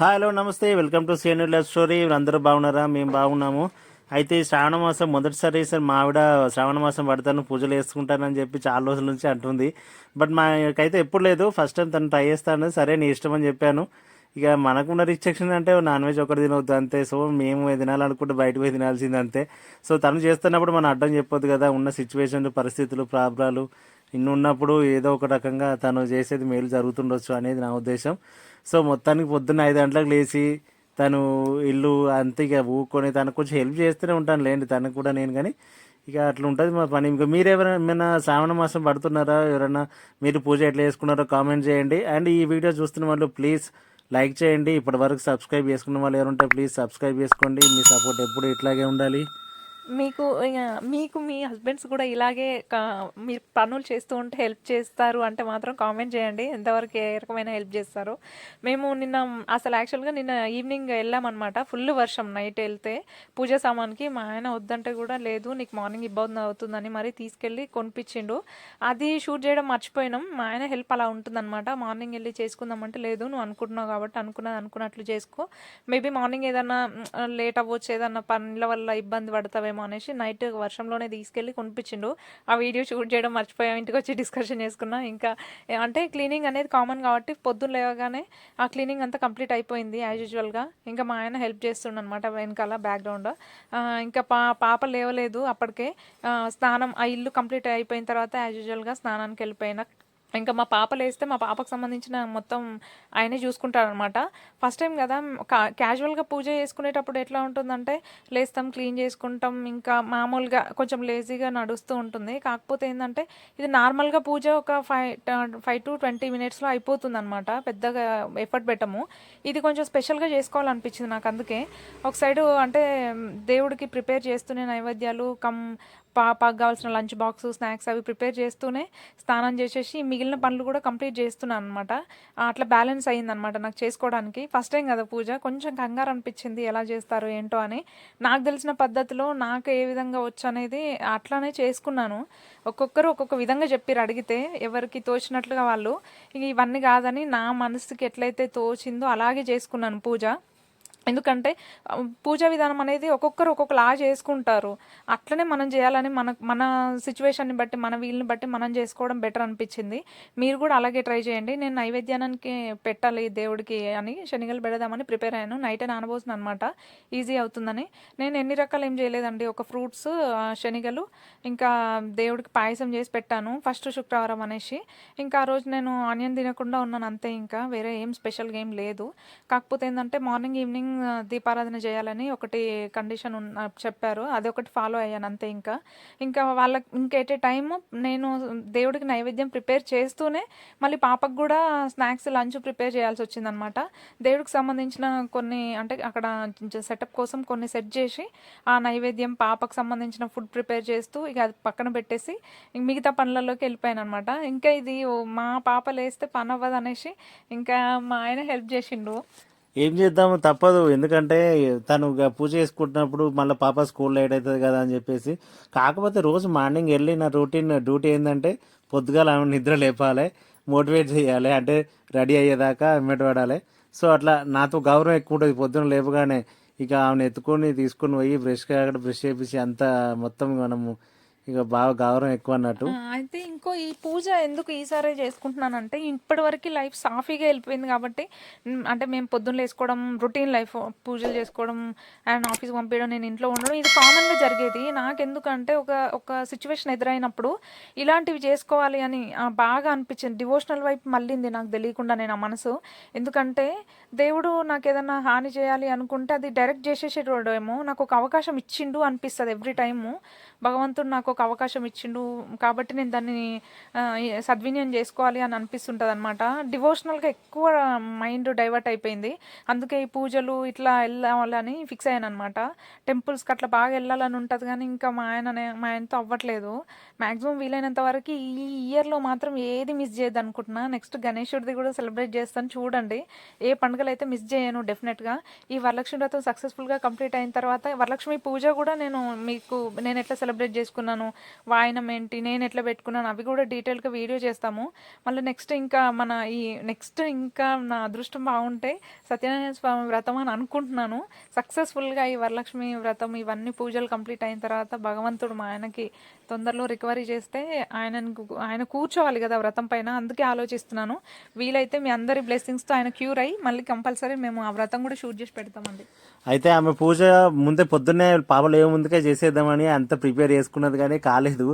Hello నమస్తే. Welcome to senior love story అందరూ బాగున్నారా? మేము బాగున్నాము. అయితే శ్రావణ మాసం మొదటిసారి సార్ మా ఆవిడ శ్రావణ మాసం పడతాను పూజలు వేసుకుంటానని చెప్పి చాలా రోజుల నుంచి అంటుంది. బట్ మాకైతే ఎప్పుడు లేదు. ఫస్ట్ టైం తను ట్రై చేస్తాను. సరే నీ ఇష్టం అని చెప్పాను. ఇక మనకున్న రిస్ట్రిక్షన్ అంటే నాన్ వెజ్ ఒకటి తినవద్దు అంతే. సో మేము తినాలనుకుంటే బయట పోయి తినాల్సింది అంతే. సో తను చేస్తున్నప్పుడు మనం అడ్డం చెప్పొద్దు కదా. ఉన్న సిచ్యువేషన్లు పరిస్థితులు ప్రాబ్లాలు ఇన్ని ఉన్నప్పుడు ఏదో ఒక రకంగా తను చేసేది మేలు జరుగుతుండొచ్చు అనేది నా ఉద్దేశం. సో మొత్తానికి పొద్దున్న ఐదు గంటలకు లేచి తను ఇల్లు అంతే ఇక ఊకొని తనకు కొంచెం హెల్ప్ చేస్తూనే ఉంటాను లేండి. తనకు కూడా నేను కానీ ఇక అట్లా ఉంటుంది మా పని. ఇంకా మీరు ఎవరైనా శ్రావణ మాసం పడుతున్నారా? ఎవరైనా మీరు పూజ ఎట్లా చేసుకున్నారో కామెంట్ చేయండి. అండ్ ఈ వీడియో చూస్తున్న వాళ్ళు ప్లీజ్ లైక్ చేయండి. ఇప్పటి వరకు సబ్స్క్రైబ్ చేసుకున్న వాళ్ళు ఎవరుంటే ప్లీజ్ సబ్స్క్రైబ్ చేసుకోండి. మీ సపోర్ట్ ఎప్పుడు ఇట్లాగే ఉండాలి. మీకు ఇక మీకు మీ హస్బెండ్స్ కూడా ఇలాగే కా- మీరు పనులు చేస్తూ ఉంటే హెల్ప్ చేస్తారు అంటే మాత్రం కామెంట్ చేయండి. ఎంతవరకు ఏ రకమైన హెల్ప్ చేస్తారు. మేము నిన్న అసలు యాక్చువల్గా నిన్న ఈవినింగ్ వెళ్ళామన్నమాట. ఫుల్ వర్షం నైట్ వెళ్తే పూజ సామాన్కి. మా ఆయన వద్దంటే కూడా లేదు నీకు మార్నింగ్ ఇబ్బంది అవుతుందని మరి తీసుకెళ్ళి కొనిపించిండు. అది షూట్ చేయడం మర్చిపోయినాం. మా ఆయన హెల్ప్ అలా ఉంటుందన్నమాట. మార్నింగ్ వెళ్ళి చేసుకుందామంటే లేదు నువ్వు అనుకుంటున్నావు కాబట్టి అనుకున్నది అనుకున్నట్లు చేసుకో. మేబీ మార్నింగ్ ఏదన్నా లేట్ అవ్వచ్చు ఏదన్నా పనుల వల్ల ఇబ్బంది పడతావేమో అనేసి నైట్ వర్షంలోనే తీసుకెళ్ళి కొనిపించిండు. ఆ వీడియో షూట్ చేయడం మర్చిపోయాం ఇంటికి వచ్చి డిస్కషన్ చేసుకున్నాం. ఇంకా అంటే క్లీనింగ్ అనేది కామన్ కాబట్టి పొద్దున్న లేవగానే ఆ క్లీనింగ్ అంతా కంప్లీట్ అయిపోయింది యాజ్ యూజువల్గా ఇంకా మా ఆయన హెల్ప్ చేస్తుండ అనమాట వెనకాల బ్యాక్గ్రౌండ్ ఇంకా పా పాప లేవలేదు అప్పటికే. స్నానం ఆ ఇల్లు కంప్లీట్ అయిపోయిన తర్వాత యాజ్ యూజువల్గా స్నానానికి వెళ్ళిపోయినా ఇంకా మా పాప లేస్తే మా పాపకు సంబంధించిన మొత్తం ఆయనే చూసుకుంటారనమాట ఫస్ట్ టైం కదా కా- క్యాజువల్గా పూజ చేసుకునేటప్పుడు ఎట్లా ఉంటుందంటే లేస్తాం క్లీన్ చేసుకుంటాం ఇంకా మామూలుగా కొంచెం లేజీగా నడుస్తూ ఉంటుంది. కాకపోతే ఏంటంటే ఇది నార్మల్గా పూజ ఒక ఫైవ్ ఫైవ్ టు ట్వంటీ మినిట్స్లో అయిపోతుంది అనమాట పెద్దగా ఎఫర్ట్ పెట్టము. ఇది కొంచెం స్పెషల్గా చేసుకోవాలనిపించింది నాకు అందుకే. ఒక సైడు అంటే దేవుడికి ప్రిపేర్ చేస్తూనే నైవేద్యాలు కమ్ పాపకు కావాల్సిన లంచ్ బాక్స్ స్నాక్స్ అవి ప్రిపేర్ చేస్తూనే స్నానం చేసేసి మిగిలిన పనులు కూడా కంప్లీట్ చేస్తున్నాను అనమాట అట్లా బ్యాలెన్స్ అయ్యిందనమాట నాకు చేసుకోవడానికి. ఫస్ట్ టైం కదా పూజ. కొంచెం కంగారు అనిపించింది ఎలా చేస్తారు ఏంటో అని. నాకు తెలిసిన పద్ధతిలో నాకు ఏ విధంగా వచ్చు అనేది అట్లానే చేసుకున్నాను. ఒక్కొక్కరు ఒక్కొక్క విధంగా చెప్పారు అడిగితే ఎవరికి తోచినట్లుగా వాళ్ళు. ఇవన్నీ కాదని నా మనసుకి ఎట్లయితే తోచిందో అలాగే చేసుకున్నాను పూజ. ఎందుకంటే పూజా విధానం అనేది ఒక్కొక్కరు ఒక్కొక్కలా చేసుకుంటారు. అట్లనే మనం చేయాలని మన మన సిచ్యువేషన్ని బట్టి మన వీలుని బట్టి మనం చేసుకోవడం బెటర్ అనిపించింది. మీరు కూడా అలాగే ట్రై చేయండి. నేను నైవేద్యానికి పెట్టాలి దేవుడికి అని శనిగలు పెడదామని ప్రిపేర్ అయ్యాను. నైట్ నానబోసిన అనమాట ఈజీ అవుతుందని. నేను ఎన్ని రకాలు ఏం చేయలేదండి. ఒక ఫ్రూట్స్ శనిగలు ఇంకా దేవుడికి పాయసం చేసి పెట్టాను. ఫస్ట్ శుక్రవారం అనేసి. ఇంకా ఆ రోజు నేను ఆనియన్ తినకుండా ఉన్నాను అంతే ఇంకా. వేరే ఏం స్పెషల్గా ఏం లేదు. కాకపోతే ఏంటంటే మార్నింగ్ ఈవినింగ్ దీపారాధన చేయాలని ఒకటి కండిషన్ ఉన్న చెప్పారు. అది ఒకటి ఫాలో అయ్యాను అంతే ఇంకా. ఇంకా వాళ్ళకి ఇంకేటే టైము నేను దేవుడికి నైవేద్యం ప్రిపేర్ చేస్తూనే మళ్ళీ పాపకు కూడా స్నాక్స్ లంచ్ ప్రిపేర్ చేయాల్సి వచ్చిందనమాట. దేవుడికి సంబంధించిన కొన్ని అంటే అక్కడ సెటప్ కోసం కొన్ని సెట్ చేసి ఆ నైవేద్యం పాపకు సంబంధించిన ఫుడ్ ప్రిపేర్ చేస్తూ ఇక అది పక్కన పెట్టేసి మిగతా పనులలోకి వెళ్ళిపోయాను అనమాట ఇంకా ఇది మా పాప లేస్తే పని అవ్వదు అనేసి ఇంకా మా ఆయన హెల్ప్ చేసిండు. ఏం చేద్దాము తప్పదు. ఎందుకంటే తను పూజ చేసుకుంటున్నప్పుడు మళ్ళీ పాప స్కూల్ లేట్ అవుతుంది కదా అని చెప్పేసి. కాకపోతే రోజు మార్నింగ్ వెళ్ళి నా రొటీన్ డ్యూటీ ఏంటంటే పొద్దుగాల ఆమె నిద్ర లేపాలి మోటివేట్ చేయాలి అంటే రెడీ అయ్యేదాకా ఎమ్మటి పడాలి. సో అట్లా నాతో గౌరవం ఎక్కువ ఉంటుంది. పొద్దున లేపగానే ఇక ఆమెను ఎత్తుకొని తీసుకొని పోయి బ్రష్ అక్కడ బ్రష్ చేపించి అంతా మొత్తం మనము ఇక బాగా గౌరవం ఎక్కువ అన్నట్టు అయితే ఇంకో ఈ పూజ ఎందుకు ఈసారి చేసుకుంటున్నానంటే ఇప్పటి వరకు లైఫ్ సాఫీగా వెళ్ళిపోయింది కాబట్టి అంటే మేము పొద్దున్న వేసుకోవడం రొటీన్ లైఫ్ పూజలు చేసుకోవడం అండ్ ఆఫీస్ పంపించడం నేను ఇంట్లో ఉండడం ఇది కామన్గా జరిగేది. నాకు ఎందుకంటే ఒక ఒక సిచ్యువేషన్ ఎదురైనప్పుడు ఇలాంటివి చేసుకోవాలి అని బాగా అనిపించింది. డివోషనల్ వైపు మళ్ళీంది నాకు తెలియకుండా నేను ఆ మనసు. ఎందుకంటే దేవుడు నాకు ఏదైనా హాని చేయాలి అనుకుంటే అది డైరెక్ట్ చేసేసేటోడేమో నాకు ఒక అవకాశం ఇచ్చిండు అనిపిస్తుంది ఎవ్రీ టైము. భగవంతుడు నాకు ఒక అవకాశం ఇచ్చిండు. కాబట్టి నేను దాన్ని సద్వినియం సద్వినియోగం చేసుకోవాలి అని అనిపిస్తుంటుంది అనమాట డివోషనల్గా ఎక్కువ మైండ్ డైవర్ట్ అయిపోయింది. అందుకే ఈ పూజలు ఇట్లా వెళ్ళాలని ఫిక్స్ అయ్యాను అనమాట టెంపుల్స్కి అట్లా బాగా వెళ్ళాలని ఉంటుంది కానీ ఇంకా మా ఆయన మా ఆయనతో అవ్వట్లేదు. మ్యాక్సిమం వీలైనంత వరకు ఈ ఇయర్లో మాత్రం ఏది మిస్ చేయదు అనుకుంటున్నా నెక్స్ట్ గణేశుడిది కూడా సెలబ్రేట్ చేస్తాను చూడండి. ఏ పండుగలు అయితే మిస్ చేయను డెఫినెట్గా. ఈ వరలక్ష్మి వ్రతం సక్సెస్ఫుల్గా కంప్లీట్ అయిన తర్వాత వరలక్ష్మి పూజ కూడా నేను మీకు నేను ఎట్లా సెలబ్రేట్ చేసుకున్నాను వాయనం ఏంటి నేను ఎట్లా పెట్టుకున్నాను అవి కూడా డీటెయిల్గా వీడియో చేస్తాము. మళ్ళీ నెక్స్ట్ ఇంకా మన ఈ నెక్స్ట్ ఇంకా నా అదృష్టం బాగుంటే సత్యనారాయణ స్వామి వ్రతం అని అనుకుంటున్నాను. సక్సెస్ఫుల్గా ఈ వరలక్ష్మి వ్రతం ఇవన్నీ పూజలు కంప్లీట్ అయిన తర్వాత భగవంతుడు మా ఆయనకి తొందరలో రికవరీ చేస్తే ఆయన ఆయన కూర్చోవాలి కదా వ్రతం పైన అందుకే ఆలోచిస్తున్నాను. వీలైతే మీ అందరి బ్లెస్సింగ్స్తో ఆయన క్యూర్ అయ్యి మళ్ళీ కంపల్సరీ మేము ఆ వ్రతం కూడా షూట్ చేసి పెడతామండి. అయితే ఆమె పూజ ముందే పొద్దున్నే పాపలు ఏ ముందుకే చేసేద్దామని అంత ప్రిపేర్ చేసుకున్నది కానీ కాలేదు.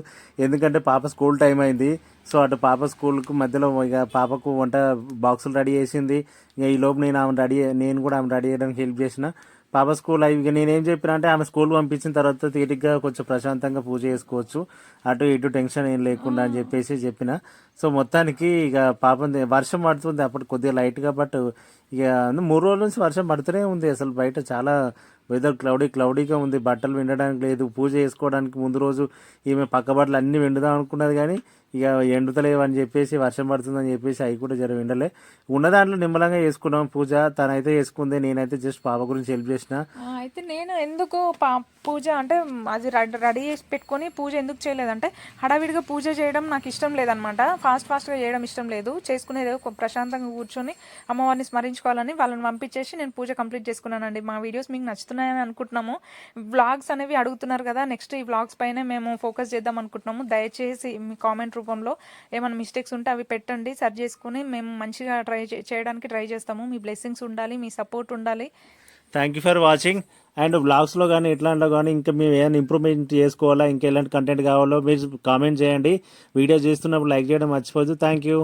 ఎందుకంటే పాప స్కూల్ టైం అయింది. సో అటు పాప స్కూల్కు మధ్యలో ఇక పాపకు వంట బాక్సులు రెడీ చేసింది. ఇక ఈ లోపు నేను ఆమె రెడీ నేను కూడా ఆమె రెడీ చేయడానికి హెల్ప్ చేసిన. పాప స్కూల్ అవి ఇక నేనేం చెప్పిన అంటే ఆమె స్కూల్ పంపించిన తర్వాత తీరిగ్గా కొంచెం ప్రశాంతంగా పూజ చేసుకోవచ్చు. అటు ఇటు టెన్షన్ ఏం లేకుండా అని చెప్పేసి చెప్పిన. సో మొత్తానికి ఇక పాపం వర్షం పడుతుంది అప్పుడు కొద్దిగా లైట్గా బట్ ఇక మూడు రోజుల నుంచి వర్షం పడుతూనే ఉంది అసలు బయట చాలా వెదర్ క్లౌడీ క్లౌడీగా ఉంది. బట్టలు వినడానికి లేదు. పూజ చేసుకోవడానికి ముందు రోజు ఈమె పక్క బట్టలు అన్నీ విండుదాం అనుకున్నది కానీ ఇక ఎండుతలేవు అని చెప్పేసి వర్షం పడుతుందని చెప్పేసి అవి కూడా జర విండలే. ఉన్న దాంట్లో నిమ్మలంగా చేసుకున్నాం. పూజ తనైతే చేసుకుంది. నేనైతే జస్ట్ పాప గురించి హెల్ప్ చేసిన. అయితే నేను ఎందుకు పాప పూజ అంటే అది రెడీ రెడీ చేసి పెట్టుకొని పూజ ఎందుకు చేయలేదంటే హడావిడిగా పూజ చేయడం నాకు ఇష్టం లేదనమాట ఫాస్ట్ ఫాస్ట్గా చేయడం ఇష్టం లేదు. చేసుకునేది ప్రశాంతంగా కూర్చొని అమ్మవారిని స్మరించుకోవాలని వాళ్ళని పంపించేసి నేను పూజ కంప్లీట్ చేసుకున్నానండి. మా వీడియోస్ మీకు నచ్చుతున్నాయని అనుకుంటున్నాము. వ్లాగ్స్ అనేవి అడుగుతున్నారు కదా నెక్స్ట్ ఈ వ్లాగ్స్ పైనే మేము ఫోకస్ చేద్దాం అనుకుంటున్నాము. దయచేసి మీ కామెంట్ రూపంలో ఏమైనా మిస్టేక్స్ ఉంటే అవి పెట్టండి. సరి చేసుకుని మేము మంచిగా ట్రై చేయడానికి ట్రై చేస్తాము. మీ బ్లెస్సింగ్స్ ఉండాలి మీ సపోర్ట్ ఉండాలి. Thank you for watching. And బ్లాగ్స్లో కానీ ఇట్లాంటిలో కానీ ఇంకా మేము ఏమైనా ఇంప్రూవ్మెంట్ చేసుకోవాలా ఇంకా ఎలాంటి కంటెంట్ కావాలో మీరు కామెంట్ చేయండి. వీడియో చేస్తున్నప్పుడు లైక్ చేయడం మర్చిపోద్దు థ్యాంక్ యూ